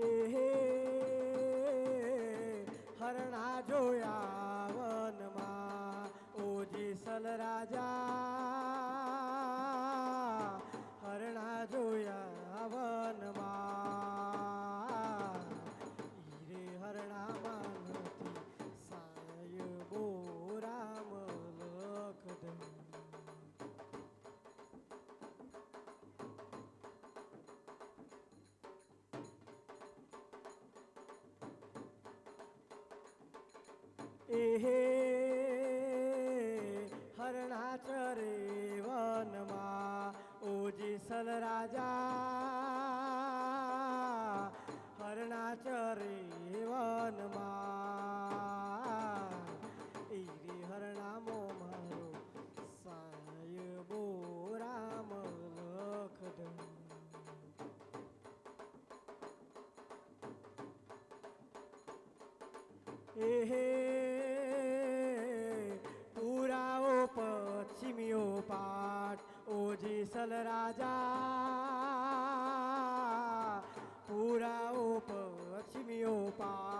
એ હરણા જોયા વનમાં. ઓજી સલ રાજા एहे हरणाच रे वनमा ओजी राजा हरणाच रे वनमा। इरी हरणा मो मारो साय बो राम लखद हे ઓજીસલ રાજા પુરા ઓપ લક્ષ્મીઓ પા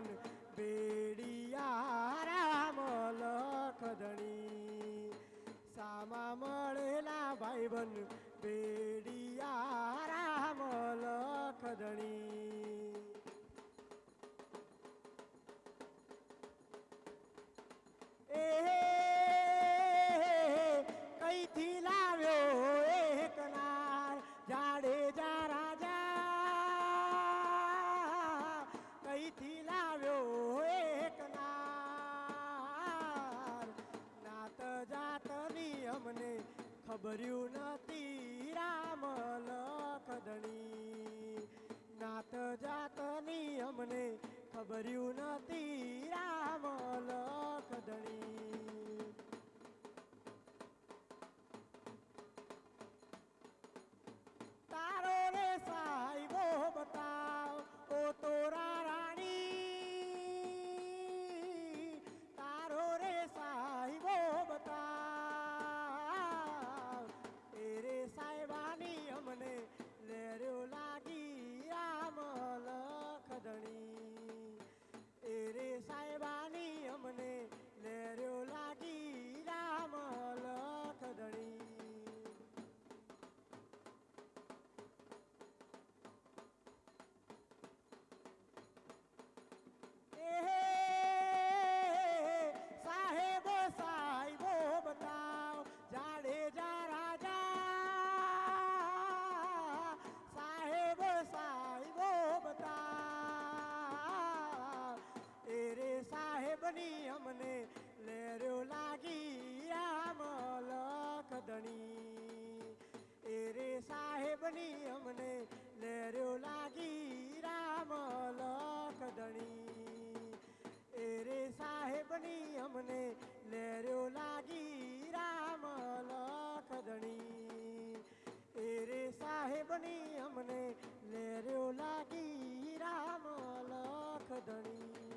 મન બેડિયા રામ લખધણી સામા મળેલા ભાઈ બન બે ખબર્યું નથી રામ લખદણી. નાત જાતની અમને ખબર્યું નથી રામ લખદણી. ધણી અમને લેરો લાગી આમ લખ ધણી. એ રે સાહેબની અમને લેરો લાગી રામ લખ ધણી. એ રે સાહેબની અમને લેરો લાગી રામ ધણી. એ રે સાહેબની અમને લેરો લાગી રામ ધણી.